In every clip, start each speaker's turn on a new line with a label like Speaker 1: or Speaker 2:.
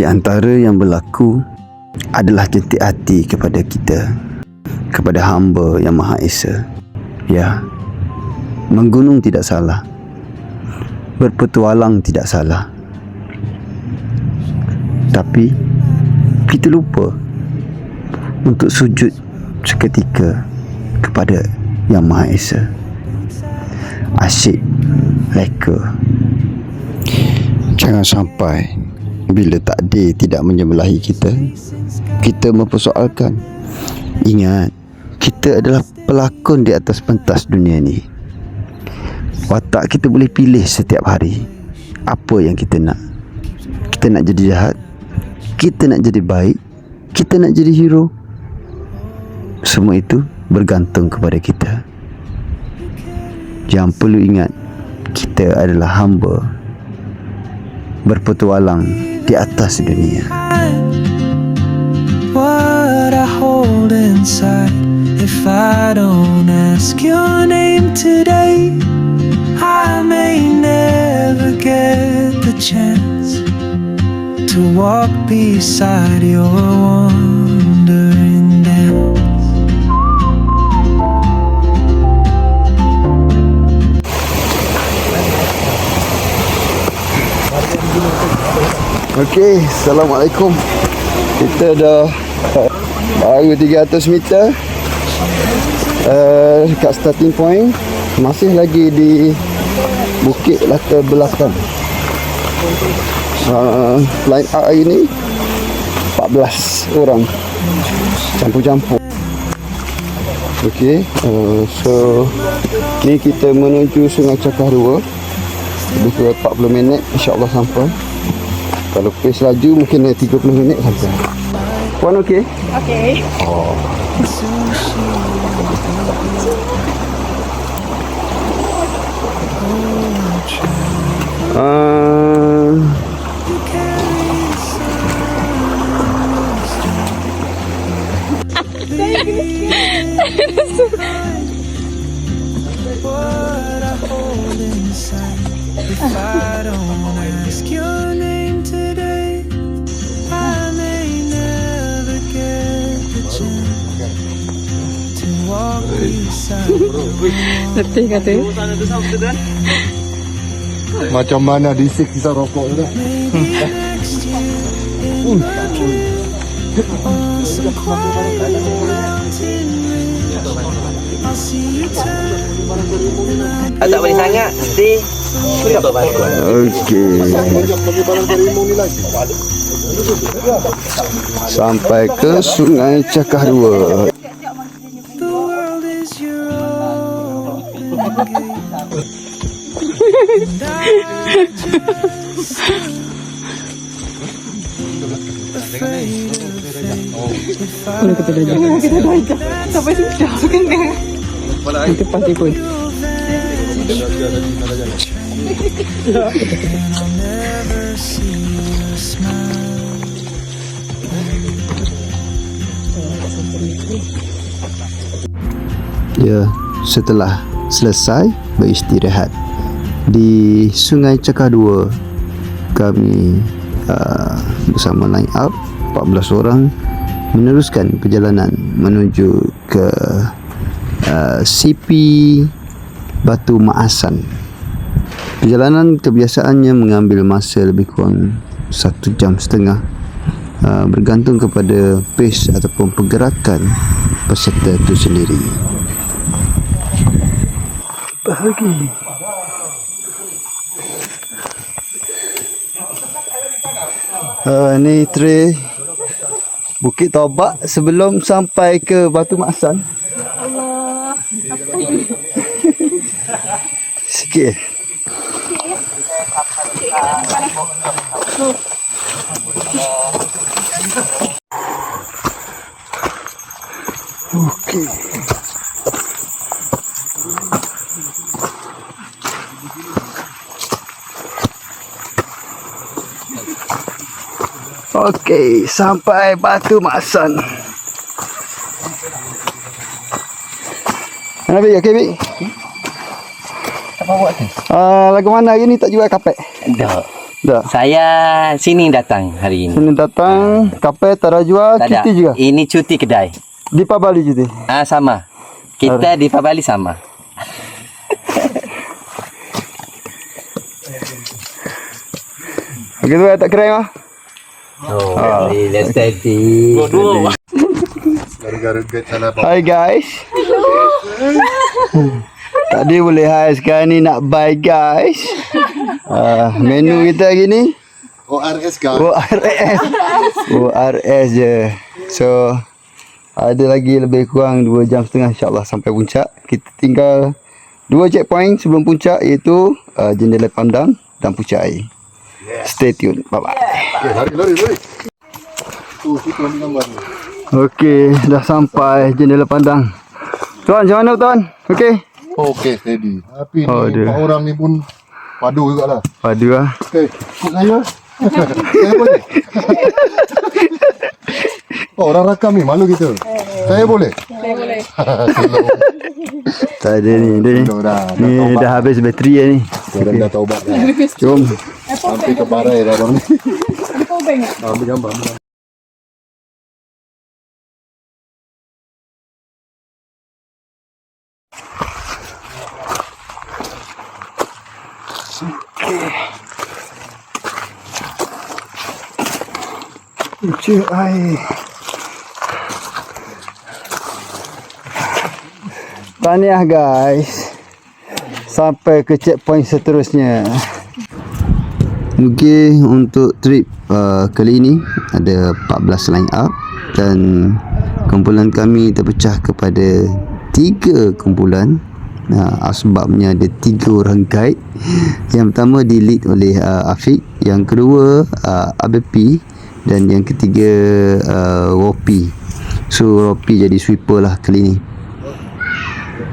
Speaker 1: Di antara yang berlaku adalah jentik hati kepada kita, kepada hamba yang Maha Esa. Ya, menggunung tidak salah, berpetualang tidak salah. Tapi kita lupa untuk sujud seketika kepada Yang Maha Esa. Asyik, leka. Jangan sampai bila takdir tidak menyebelahi kita, kita mempersoalkan. Ingat, kita adalah pelakon di atas pentas dunia ni. Watak kita boleh pilih setiap hari apa yang kita nak. Kita nak jadi jahat, kita nak jadi baik, kita nak jadi hero. Semua itu bergantung kepada kita. Yang perlu ingat, kita adalah hamba berpetualang di atas dunia.
Speaker 2: what I hold inside. If I don't ask your name today, I may never get the chance to walk beside your wandering
Speaker 1: Okey, Assalamualaikum. Kita dah baru 300 meter uh, dekat starting point. Masih lagi di bukit latar belakang. Uh, line up hari ni 14 orang campur-campur. Okey, uh, so ni kita menuju Sungai Cakar 2. Lebih kurang 40 minit insya-Allah sampai. Kalau pace laju mungkin ada 30 minit sampai. Puan okey?
Speaker 3: Okay.
Speaker 1: Uh,
Speaker 2: What I hold inside. If I don't ask your name
Speaker 3: Letih kata.
Speaker 4: Macam mana disik kisah rokok tu dah.
Speaker 2: You turn.
Speaker 5: Ah, tak boleh sangat Stay
Speaker 1: okey. Sampai ke Sungai Cakar 2.
Speaker 2: Fate. If I
Speaker 3: Kalau kita. Kita belajar. Sampai sini dah. Kena. Itu pasti pun.
Speaker 1: Ya, setelah selesai beristirahat di Sungai Cakar 2 kami uh, bersama line up 14 orang meneruskan perjalanan menuju ke uh, CP Batu Maasan. Perjalanan kebiasaannya mengambil masa lebih kurang satu jam setengah uh, bergantung kepada pace ataupun pergerakan peserta itu sendiri. Pagi. Uh, ni tray Bukit Tobak sebelum sampai ke Batu Maksan.
Speaker 3: Allah.
Speaker 1: Sikit. Okey. Okey, sampai Batu Maksan. Mana Bik? Okey, Bik?
Speaker 5: Apa buat tu?
Speaker 1: Uh, lagu mana hari ni tak jual kapek?
Speaker 5: Tak
Speaker 1: Dah.
Speaker 5: Saya sini datang hari ini.
Speaker 1: Sini datang, kapal Tarajua,
Speaker 5: Tak ada.
Speaker 1: cuti juga.
Speaker 5: Ini cuti kedai.
Speaker 1: Di Pabali cuti.
Speaker 5: Ah sama. Kita di Pabali sama.
Speaker 1: Begitu ya, tak keren ah.
Speaker 5: Oh, let's.
Speaker 4: Gara-gara get sana apa?
Speaker 1: Hai guys. Tadi boleh hai sekarang ni nak buy guys. Uh, menu kita hari ni
Speaker 4: ORS kah?
Speaker 1: ORS. ORS je. So ada lagi lebih kurang 2 jam setengah insyaAllah sampai puncak. Kita tinggal dua checkpoint sebelum puncak iaitu uh, jendela pandang dan puncak air. Stay tune. Bye bye.
Speaker 4: Eh, lari, lari, lari. Tu, situ ambil gambar ni.
Speaker 1: Okey, dah sampai jendela pandang. Tuan, macam mana tuan? Okey.
Speaker 4: Okey, steady. Tapi
Speaker 1: Oh,
Speaker 4: ni, empat orang ni pun padu jugalah.
Speaker 1: Padu lah.
Speaker 4: Okey, ikut saya. saya boleh. oh, orang rakam ni, malu kita. Saya boleh?
Speaker 3: Saya boleh.
Speaker 1: Tak ada ni. Dia ni.
Speaker 4: Dah, dah, dah
Speaker 1: Ni dah habis bateri dah ni.
Speaker 4: Orang dah taubat dah.
Speaker 1: Jom.
Speaker 4: Sampai ke barai dah orang ni.
Speaker 3: Bank
Speaker 4: Ambil gambar, ambil gambar.
Speaker 1: Puncak air. Tahniah guys. Sampai ke checkpoint seterusnya. Okey, untuk trip uh, kali ini ada 14 line up dan kumpulan kami terpecah kepada tiga kumpulan. Uh, sebabnya ada tiga orang guide. Yang pertama di lead oleh uh, Afiq, yang kedua uh, ABP dan yang ketiga uh, Ropi. So Ropi jadi sweeper lah kali ni.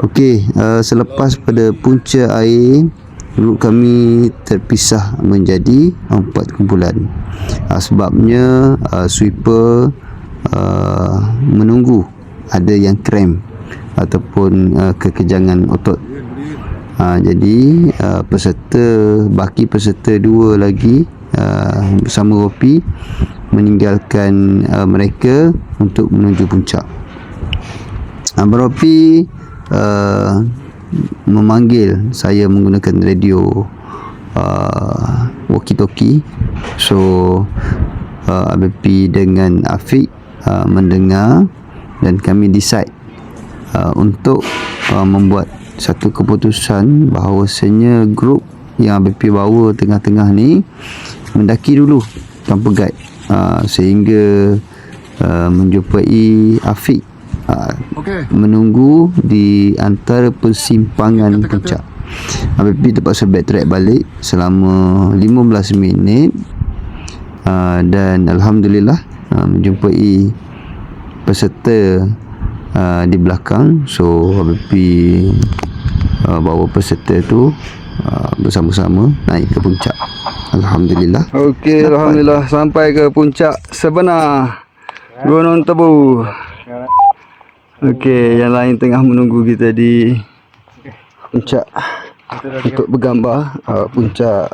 Speaker 1: Okey, uh, selepas pada punca air grup kami terpisah menjadi empat kumpulan. Uh, sebabnya uh, sweeper uh, menunggu ada yang krem ataupun uh, kekejangan otot. Ha, jadi uh, peserta baki peserta dua lagi uh, bersama Ropi meninggalkan uh, mereka untuk menuju puncak. Abang Ropi uh, memanggil saya menggunakan radio uh, walkie talkie so uh, ABP dengan Afiq uh, mendengar dan kami decide uh, untuk uh, membuat satu keputusan bahawasanya grup yang ABP bawa tengah-tengah ni mendaki dulu tanpa guide. Uh, sehingga uh, menjumpai Afiq uh,
Speaker 4: Okey.
Speaker 1: menunggu di antara persimpangan puncak. ABP terpaksa backtrack balik selama 15 minit. Uh, dan Alhamdulillah uh, menjumpai peserta uh, di belakang. So ABP uh, bawa peserta tu uh, bersama-sama naik ke puncak. Alhamdulillah. Okey Alhamdulillah. Sampai ke puncak sebenar. Gunung Tebu Okey, yang lain tengah menunggu kita di puncak untuk bergambar uh, puncak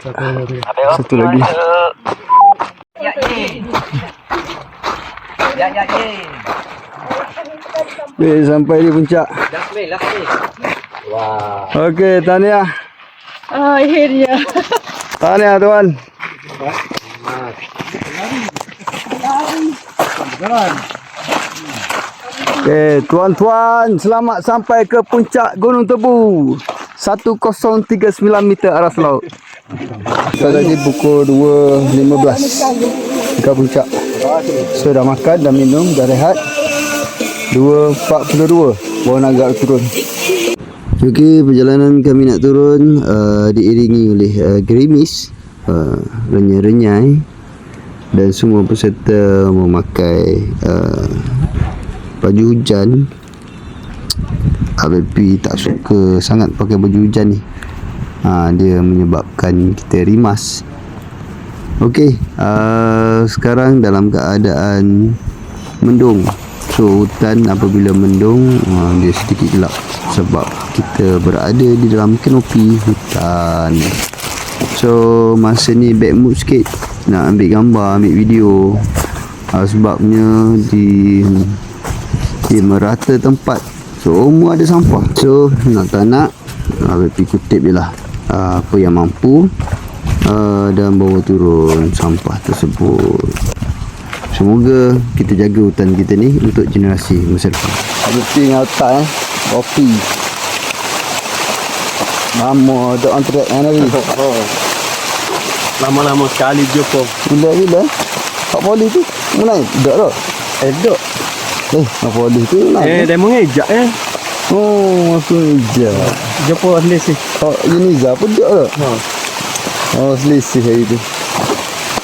Speaker 1: satu lagi.
Speaker 5: Ya ya ya.
Speaker 1: Okey, sampai di puncak.
Speaker 5: Last way, last way. Wah.
Speaker 1: Okey, tahniah.
Speaker 3: Akhirnya.
Speaker 1: Tahniah tuan. Okey, tuan-tuan, selamat sampai ke puncak Gunung Tebu. 1039 meter aras laut. Kita tadi pukul 2.15 ke puncak. So dah makan, dah minum, dah rehat. 2.42 baru nak agak turun. Okey, perjalanan kami nak turun uh, diiringi oleh uh, gerimis, uh, renyai-renyai dan semua peserta memakai uh, baju hujan. ABP tak suka sangat pakai baju hujan ni. Ha, dia menyebabkan kita rimas. Okey, uh, sekarang dalam keadaan mendung. So hutan apabila mendung uh, dia sedikit gelap sebab kita berada di dalam kanopi hutan. So masa ni bad mood sikit Nak ambil gambar, ambil video uh, Sebabnya di Di merata tempat. Semua ada sampah. So nak tak nak uh, Pergi kutip je lah. Uh, Apa yang mampu uh, Dan bawa turun sampah tersebut. Semoga kita jaga hutan kita ni Untuk generasi masa depan. Ada ting otak eh. Kopi. Lama dok on track kan Nabi
Speaker 4: Lama-lama sekali jumpa.
Speaker 1: Bila-bila Pak Poli tu Mulai Dok dok
Speaker 4: Eh, dok.
Speaker 1: Eh Pak Poli tu
Speaker 4: Eh,
Speaker 1: Mulai
Speaker 4: dia mengejak eh.
Speaker 1: Oh Aku hijau
Speaker 4: Jumpa Selesi.
Speaker 1: Oh Yuniza pun dok dok
Speaker 4: Ha.
Speaker 1: Oh selisih hari tu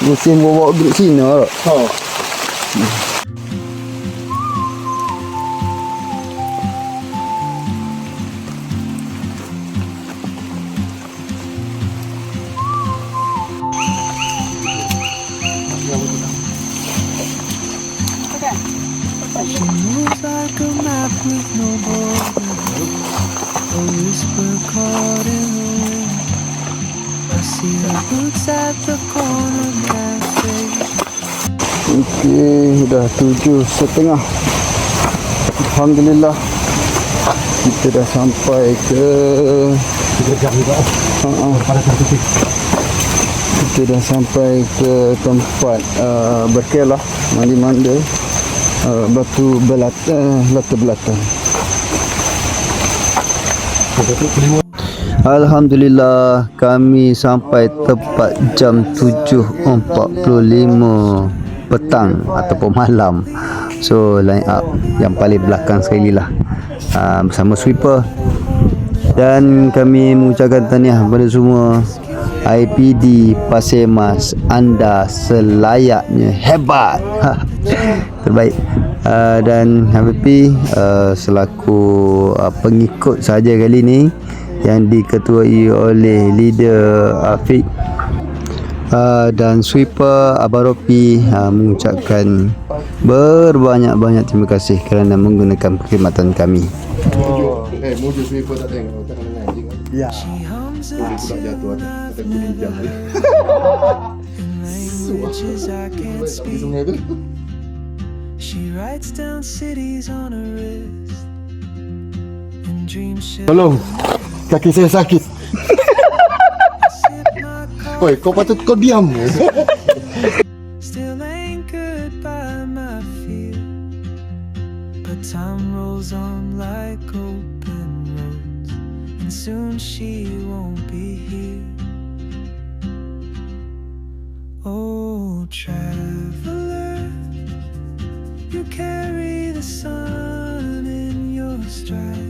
Speaker 1: Musim bawa grup Cina dok
Speaker 4: Ha.
Speaker 2: Like a map with no border. A whisper caught in the wind. I see her boots at the corner cafe.
Speaker 1: Okey, dah tujuh setengah. Alhamdulillah. Kita dah sampai ke
Speaker 4: Tiga jam juga.
Speaker 1: Ha,
Speaker 4: Pada satu
Speaker 1: kita dah sampai ke tempat uh, berkelah mandi manda uh, batu belata lata belata. Alhamdulillah kami sampai tepat jam 7.45 petang ataupun malam. So line up yang paling belakang sekali lah uh, bersama sweeper dan kami mengucapkan tahniah kepada semua IPD Pasir Mas. Anda selayaknya hebat. Terbaik. Uh, dan HPP uh, selaku uh, pengikut saja kali ni yang diketuai oleh leader Afiq. Uh, dan sweeper Abaropi uh, mengucapkan berbanyak-banyak terima kasih kerana menggunakan perkhidmatan kami
Speaker 4: Eh, mojo sweeper tak tengok. Tak kena anjing. Ya.
Speaker 2: She hums
Speaker 4: Boleh
Speaker 2: a
Speaker 4: pula jatuh. Kata kuning jam ni.
Speaker 2: languages I can't speak.
Speaker 4: Sungai tu.
Speaker 2: She writes down cities on her wrist. And dreams shit
Speaker 4: Tolong. Kaki saya sakit. Oi, kau patut kau diam.
Speaker 2: time rolls on like open roads. And soon she won't be here. Oh, traveler, you carry the sun in your stride.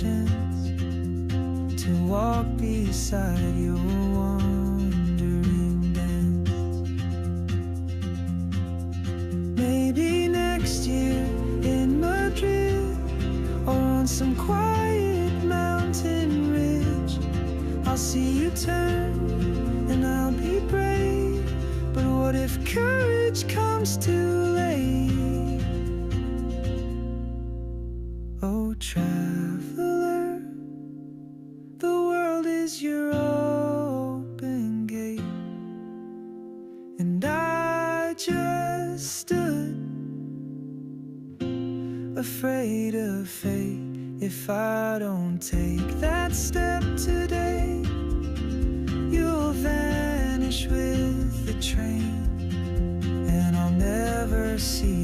Speaker 2: Chance to walk beside your wandering dance. Maybe next year in Madrid or on some quiet mountain ridge, I'll see you turn and I'll be brave. But what if courage comes too if I don't take that step today, you'll vanish with the train, and I'll never see.